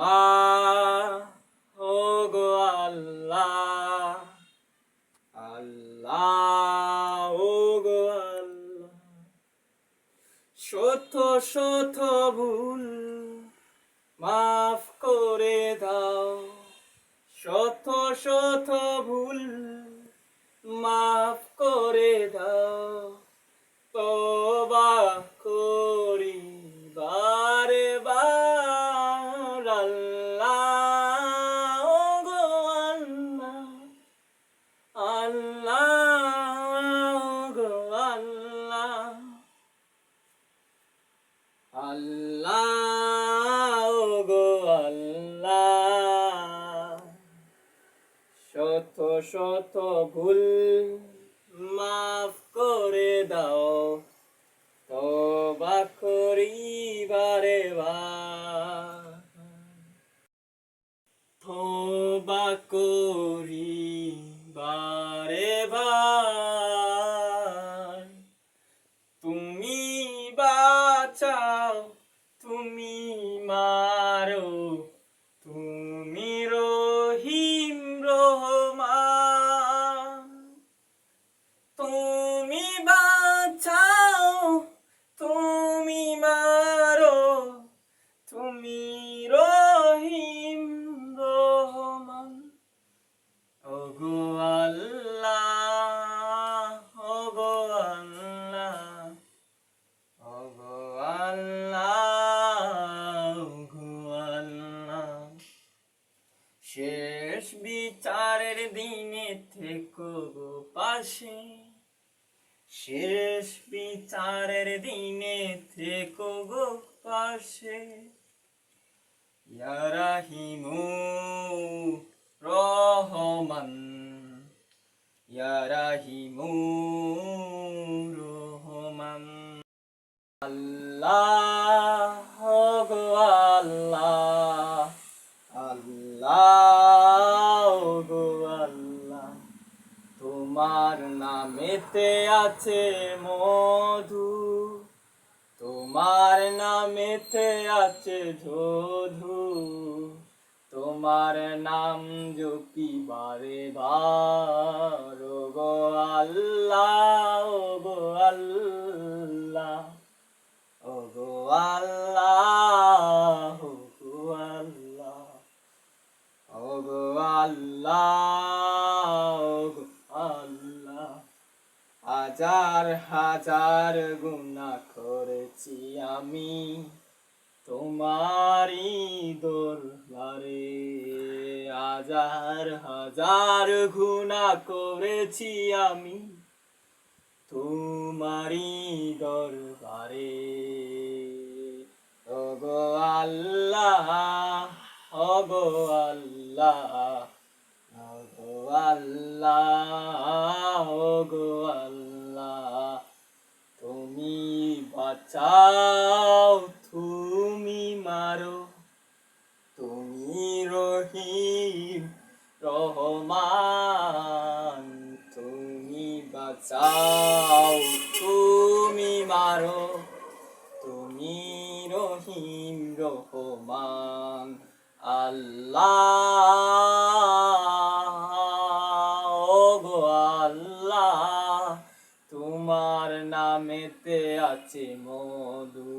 আল্লাহ ও গো আল্লাহ। আল্লাহ ও গো আল্লাহ। শত শত শত ভুল মাফ করে দাও তবা করি বারে বার তবা করি বারে বার তুমি বাঁচাও, তুমি মারো তুমি রহিম রহমান। ওগো আল্লাহ ওগো আল্লাহ ওগো আল্লাহ ওগো আল্লাহ। শেষ বিচারের দিনে থেকো গো পাশে। শেষ বিচারের দিনে থেকো গো পাশে। ইয়া রাহিমু রহমান, ইয়া রাহিমু রহমান। আল্লাহ গো আল্লাহ আল্লাহ গো আল্লাহ, তোমার নামেতে আছে মধু। তোমার নামেতে আছে ধধু তোমার নাম জপি বারে বার গো আল্লাহ ও গো আল্লাহ ও গো আল্লাহ ও গো আল্লাহ ও গো আল্লাহ ও গো আল্লাহ। হাজার হাজার গুণা করেছি আমি তোমারই দরবারে। হাজার হাজার গুণা করেছি আমি তোমারই দরবারে। ওগো আল্লাহ ওগো আল্লাহ ওগো আল্লাহ ওগো আল্লাহ তুমি বাঁচাও তুমি মারো তুমি রহিম রহমান তুমি বাঁচাও তুমি মারো তুমি রহিম রহমান আল্লাহ আছে মধু।